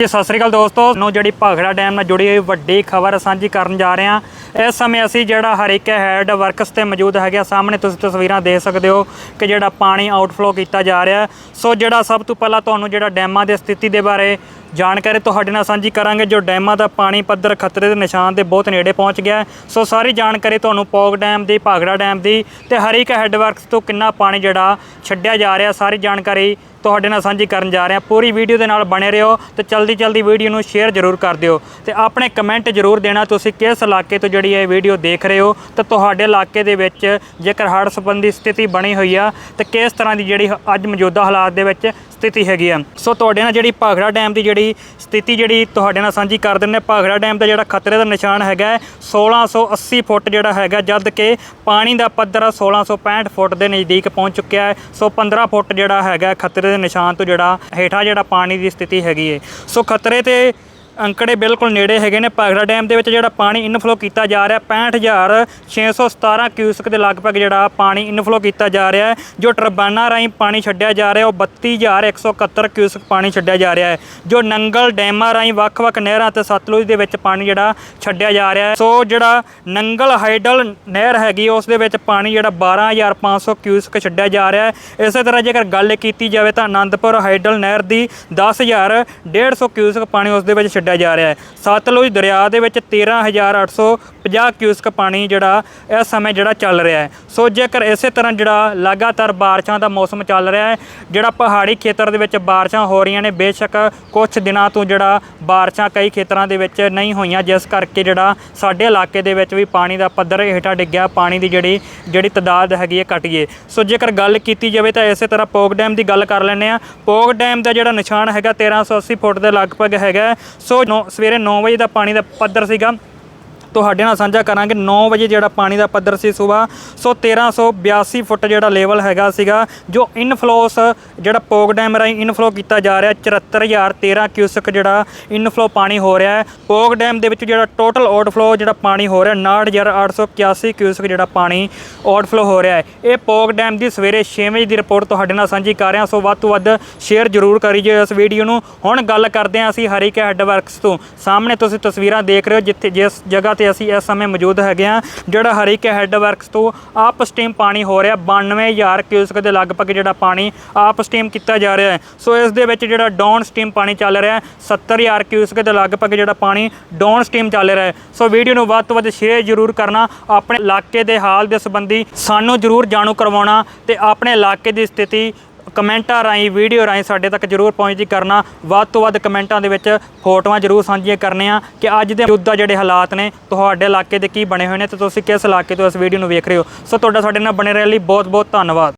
ਜੀ, ਸਤਿ ਸ੍ਰੀ ਅਕਾਲ ਦੋਸਤੋ। ਨੂੰ ਜਿਹੜੀ ਭਾਖੜਾ ਡੈਮ ਨਾਲ ਜੁੜੀ ਹੋਈ ਵੱਡੀ ਖਬਰ ਸਾਂਝੀ ਕਰਨ ਜਾ ਰਹੇ ਹਾਂ। ਇਸ ਸਮੇਂ ਅਸੀਂ ਜਿਹੜਾ ਹਰੀਕੇ ਹੈਡ ਵਰਕਸ ਤੇ ਮੌਜੂਦ ਹੈਗੇ ਆ ਸਾਹਮਣੇ ਤੁਸੀਂ ਤਸਵੀਰਾਂ ਦੇਖ ਸਕਦੇ ਹੋ ਕਿ ਜਿਹੜਾ ਪਾਣੀ ਆਊਟਫਲੋ ਕੀਤਾ ਜਾ ਰਿਹਾ ਸੋ ਜਿਹੜਾ ਸਭ ਤੋਂ ਪਹਿਲਾਂ ਤੁਹਾਨੂੰ ਜਿਹੜਾ ਡੈਮਾਂ ਦੀ ਸਥਿਤੀ ਦੇ ਬਾਰੇ ਜਾਣਕਾਰੀ ਤੁਹਾਡੇ ਨਾਲ ਸਾਂਝੀ ਕਰਾਂਗੇ, ਜੋ ਡੈਮਾਂ ਦਾ ਪਾਣੀ ਪੱਧਰ ਖਤਰੇ ਦੇ ਨਿਸ਼ਾਨ ਦੇ ਬਹੁਤ ਨੇੜੇ ਪਹੁੰਚ ਗਿਆ ਹੈ। ਸੋ ਸਾਰੀ ਜਾਣਕਾਰੀ ਤੁਹਾਨੂੰ ਪੌਗ ਡੈਮ ਦੀ, ਭਾਗੜਾ ਡੈਮ ਦੀ ਤੇ ਹਰੀਕੇ ਹੈੱਡਵਰਕਸ ਤੋਂ ਕਿੰਨਾ ਪਾਣੀ ਜਿਹੜਾ ਛੱਡਿਆ ਜਾ ਰਿਹਾ, ਸਾਰੀ ਜਾਣਕਾਰੀ ਤੁਹਾਡੇ ਨਾਲ ਸਾਂਝੀ ਕਰਨ ਜਾ ਰਹੇ ਹਾਂ ਪੂਰੀ ਵੀਡੀਓ ਦੇ ਨਾਲ ਬਣੇ ਰਹੋ ਤੇ ਜਲਦੀ ਜਲਦੀ ਵੀਡੀਓ ਨੂੰ ਸ਼ੇਅਰ ਜ਼ਰੂਰ ਕਰ ਦਿਓ ਤੇ ਆਪਣੇ ਕਮੈਂਟ ਜ਼ਰੂਰ ਦੇਣਾ, ਤੁਸੀਂ ਕਿਸ ਇਲਾਕੇ ਤੋਂ ਜਿਹੜੀ ਇਹ ਵੀਡੀਓ ਦੇਖ ਰਹੇ ਹੋ ਤੇ ਤੁਹਾਡੇ ਇਲਾਕੇ ਦੇ ਵਿੱਚ ਜੇਕਰ ਹੜ੍ਹ ਸੰਬੰਧੀ ਸਥਿਤੀ ਬਣੀ ਹੋਈ ਆ ਤੇ ਕਿਸ ਤਰ੍ਹਾਂ ਦੀ ਜਿਹੜੀ ਅੱਜ ਮੌਜੂਦਾ ਹਾਲਾਤ ਦੇ ਵਿੱਚ ਸਥਿਤੀ ਹੈਗੀ ਆ। ਸੋ ਤੁਹਾਡੇ ਨਾਲ ਜਿਹੜੀ ਭਾਖੜਾ ਡੈਮ ਦੀ ਜਿਹੜੀ ਸਥਿਤੀ ਜਿਹੜੀ ਤੁਹਾਡੇ ਨਾਲ ਸਾਂਝੀ ਕਰ ਦਿੰਦੇ ਹਾਂ। ਭਾਖੜਾ ਡੈਮ ਦਾ ਜਿਹੜਾ ਖਤਰੇ ਦਾ ਨਿਸ਼ਾਨ ਹੈਗਾ ਹੈ, 1680 ਫੁੱਟ ਜਿਹੜਾ ਹੈਗਾ ਜਦ ਕਿ ਪਾਣੀ ਦਾ ਪੱਧਰ 1665 ਫੁੱਟ ਦੇ ਨਜ਼ਦੀਕ ਪਹੁੰਚ ਚੁੱਕਿਆ ਹੈ। ਸੋ 15 ਫੁੱਟ ਜਿਹੜਾ ਹੈਗਾ ਖਤਰੇ ਦੇ ਨਿਸ਼ਾਨ ਤੋਂ ਜਿਹੜਾ ਹੇਠਾਂ ਜਿਹੜਾ ਪਾਣੀ ਦੀ ਸਥਿਤੀ ਹੈਗੀ ਹੈ। ਸੋ ਖਤਰੇ ਤੇ ਅੰਕੜੇ ਬਿਲਕੁਲ ਨੇੜੇ ਹੈਗੇ ਨੇ। ਭਾਖੜਾ ਡੈਮ ਦੇ ਵਿੱਚ ਜਿਹੜਾ ਪਾਣੀ ਇਨਫਲੋ ਕੀਤਾ ਜਾ ਰਿਹਾ 65617 ਕਿਊਸਕ ਦੇ ਲਗਭਗ ਜਿਹੜਾ ਪਾਣੀ ਇਨਫਲੋ ਕੀਤਾ ਜਾ ਰਿਹਾ ਹੈ। ਜੋ ਟਰਬਾਨਾ ਰਾਹੀਂ ਪਾਣੀ ਛੱਡਿਆ ਜਾ ਰਿਹਾ, ਉਹ 32171 ਕਿਊਸਕ ਪਾਣੀ ਛੱਡਿਆ ਜਾ ਰਿਹਾ ਹੈ। ਜੋ ਨੰਗਲ ਡੈਮਾਂ ਰਾਹੀਂ ਵੱਖ-ਵੱਖ ਨਹਿਰਾਂ ਤੇ ਸਤਲੁਜ ਦੇ ਵਿੱਚ ਪਾਣੀ ਜਿਹੜਾ ਛੱਡਿਆ ਜਾ ਰਿਹਾ ਹੈ। ਸੋ ਜਿਹੜਾ ਨੰਗਲ ਹਾਈਡਲ ਨਹਿਰ ਹੈਗੀ, ਉਸ ਦੇ ਵਿੱਚ ਪਾਣੀ ਜਿਹੜਾ 12500 ਕਿਊਸਕ ਛੱਡਿਆ ਜਾ ਰਿਹਾ ਹੈ। ਇਸੇ ਤਰ੍ਹਾਂ ਜੇਕਰ ਗੱਲ ਕੀਤੀ ਜਾਵੇ ਤਾਂ ਆਨੰਦਪੁਰ ਹਾਈਡਲ ਨਹਿਰ ਦੀ 10150 ਕਿਊਸਕ ਪਾਣੀ ਉਸ ਦੇ ਵਿੱਚ ਛੱਡਿਆ ਜਾ ਰਿਹਾ ਹੈ। ਸਤਲੁਜ ਦਰਿਆ ਦੇ ਵਿੱਚ 13850 ਕਿਊਸਕ ਪਾਣੀ ਜਿਹੜਾ ਇਸ ਸਮੇਂ ਜਿਹੜਾ ਚੱਲ ਰਿਹਾ ਹੈ। ਸੋ ਜੇਕਰ ਇਸੇ ਤਰ੍ਹਾਂ ਜਿਹੜਾ ਲਗਾਤਾਰ ਬਾਰਿਸ਼ਾਂ ਦਾ ਮੌਸਮ ਚੱਲ ਰਿਹਾ ਹੈ, ਜਿਹੜਾ ਪਹਾੜੀ ਖੇਤਰ ਦੇ ਵਿੱਚ ਬਾਰਿਸ਼ਾਂ ਹੋ ਰਹੀਆਂ ਨੇ, ਬੇਸ਼ੱਕ ਕੁਝ ਦਿਨਾਂ ਤੋਂ ਜਿਹੜਾ ਬਾਰਿਸ਼ਾਂ ਕਈ ਖੇਤਰਾਂ ਦੇ ਵਿੱਚ ਨਹੀਂ ਹੋਈਆਂ, ਜਿਸ ਕਰਕੇ ਜਿਹੜਾ ਸਾਡੇ ਇਲਾਕੇ ਦੇ ਵਿੱਚ ਵੀ ਪਾਣੀ ਦਾ ਪੱਧਰ ਹੇਠਾਂ ਡਿੱਗਿਆ, ਪਾਣੀ ਦੀ ਜਿਹੜੀ ਜਿਹੜੀ ਤਦਾਦ ਹੈਗੀ ਹੈ ਘਟੀਏ ਸੋ ਜੇਕਰ ਗੱਲ ਕੀਤੀ ਜਾਵੇ ਤਾਂ ਇਸੇ ਤਰ੍ਹਾਂ ਪੋਗ ਡੈਮ ਦੀ ਗੱਲ ਕਰ ਲੈਂਦੇ ਆ ਪੋਗ ਡੈਮ ਦਾ ਜਿਹੜਾ ਨਿਸ਼ਾਨ ਹੈਗਾ 1380 ਫੁੱਟ ਦੇ ਲਗਭਗ ਹੈਗਾ ਸੋ ਸੋ ਨੌ- ਸਵੇਰੇ 9 ਵਜੇ ਦਾ ਪਾਣੀ ਦਾ ਪੱਧਰ ਸੀਗਾ। ਤੁਹਾਡੇ ਨਾਲ ਸਾਂਝਾ ਕਰਾਂਗੇ। 9 ਵਜੇ ਜਿਹੜਾ ਪਾਣੀ ਦਾ ਪੱਧਰ ਸੀ ਸਵੇਰ, ਸੋ 1382 ਫੁੱਟ ਜਿਹੜਾ ਲੈਵਲ ਹੈਗਾ ਸੀਗਾ, ਜੋ ਇਨਫਲੋਸ ਜਿਹੜਾ ਪੋਗ ਡੈਮ ਰਾਹੀਂ ਇਨਫਲੋ ਕੀਤਾ ਜਾ ਰਿਹਾ 74013 ਕਿਊਸਕ ਜਿਹੜਾ ਇਨਫਲੋ ਪਾਣੀ ਹੋ ਰਿਹਾ ਹੈ। ਪੋਗ ਡੈਮ ਦੇ ਵਿੱਚ ਜਿਹੜਾ ਟੋਟਲ ਆਊਟਫਲੋ ਜਿਹੜਾ ਪਾਣੀ ਹੋ ਰਿਹਾ 69881 ਕਿਊਸਕ ਜਿਹੜਾ ਪਾਣੀ ਆਊਟਫਲੋ ਹੋ ਰਿਹਾ ਹੈ। ਇਹ ਪੋਗ ਡੈਮ ਦੀ ਸਵੇਰੇ 6 ਵਜੇ ਦੀ ਰਿਪੋਰਟ ਤੁਹਾਡੇ ਨਾਲ ਸਾਂਝੀ ਕਰ ਰਿਹਾ, ਸੋ ਵੱਧ ਤੋਂ ਵੱਧ ਸ਼ੇਅਰ ਜ਼ਰੂਰ ਕਰੀ ਕਰੀਏ ਇਸ ਵੀਡੀਓ ਨੂੰ। ਹੁਣ ਗੱਲ ਕਰਦੇ ਹਾਂ ਅਸੀਂ ਹਰੀਕੇ ਹੈੱਡ ਵਰਕਸ ਤੋਂ। ਸਾਹਮਣੇ ਤੁਸੀਂ ਤਸਵੀਰਾਂ ਦੇਖ ਰਹੇ ਹੋ, ਜਿੱਥੇ ਜਿਸ ਜਗ੍ਹਾ ਤੇ ਅਸੀਂ ਇਸ ਸਮੇਂ ਮੌਜੂਦ ਹੈਗੇ ਆ ਜਿਹੜਾ ਹਰੀਕੇ ਹੈੱਡ ਵਰਕਸ ਤੋਂ ਆਪ ਸਟੀਮ ਪਾਣੀ ਹੋ ਰਿਹਾ 92000 ਕਿਊਸਕ ਦੇ ਲਗਭਗ ਜਿਹੜਾ ਪਾਣੀ ਆਪ ਸਟੀਮ ਕੀਤਾ ਜਾ ਰਿਹਾ ਹੈ। ਸੋ ਇਸ ਦੇ ਵਿੱਚ ਜਿਹੜਾ ਡਾਊਨ ਸਟੀਮ ਪਾਣੀ ਚੱਲ ਰਿਹਾ ਹੈ 70000 ਕਿਊਸਕ ਦੇ ਲਗਭਗ ਜਿਹੜਾ ਪਾਣੀ ਡਾਊਨ ਸਟੀਮ ਚੱਲ ਰਿਹਾ ਹੈ। ਸੋ ਵੀਡੀਓ ਨੂੰ ਵੱਧ ਤੋਂ ਵੱਧ ਸ਼ੇਅਰ ਜ਼ਰੂਰ ਕਰਨਾ, ਆਪਣੇ ਇਲਾਕੇ ਦੇ ਹਾਲ ਦੇ ਸੰਬੰਧੀ ਸਾਨੂੰ ਜ਼ਰੂਰ ਜਾਣੂ ਕਰਵਾਉਣਾ ਤੇ ਆਪਣੇ ਇਲਾਕੇ ਦੀ ਸਥਿਤੀ ਕਮੈਂਟਾਂ ਰਾਹੀਂ, ਵੀਡੀਓ ਰਾਹੀਂ ਸਾਡੇ ਤੱਕ ਜਰੂਰ ਪਹੁੰਚਦੀ ਕਰਨਾ। ਵੱਧ ਤੋਂ ਵੱਧ ਕਮੈਂਟਾਂ ਦੇ ਵਿੱਚ ਫੋਟੋਆਂ ਜਰੂਰ ਸਾਂਝੀਆਂ ਕਰਨੀਆਂ ਕਿ ਅੱਜ ਦੇ ਮੌਜੂਦਾ ਜਿਹੜੇ ਹਾਲਾਤ ਨੇ, ਤੁਹਾਡੇ ਇਲਾਕੇ ਦੇ ਕੀ ਬਣੇ ਹੋਏ ਨੇ ਤੇ ਤੁਸੀਂ ਕਿਸ ਇਲਾਕੇ ਤੋਂ ਇਸ ਵੀਡੀਓ ਨੂੰ ਵੇਖ ਰਹੇ ਹੋ। ਸੋ ਤੁਹਾਡਾ ਸਾਡੇ ਨਾਲ ਬਣੇ ਰਹਿਣ ਲਈ ਬਹੁਤ ਬਹੁਤ ਧੰਨਵਾਦ।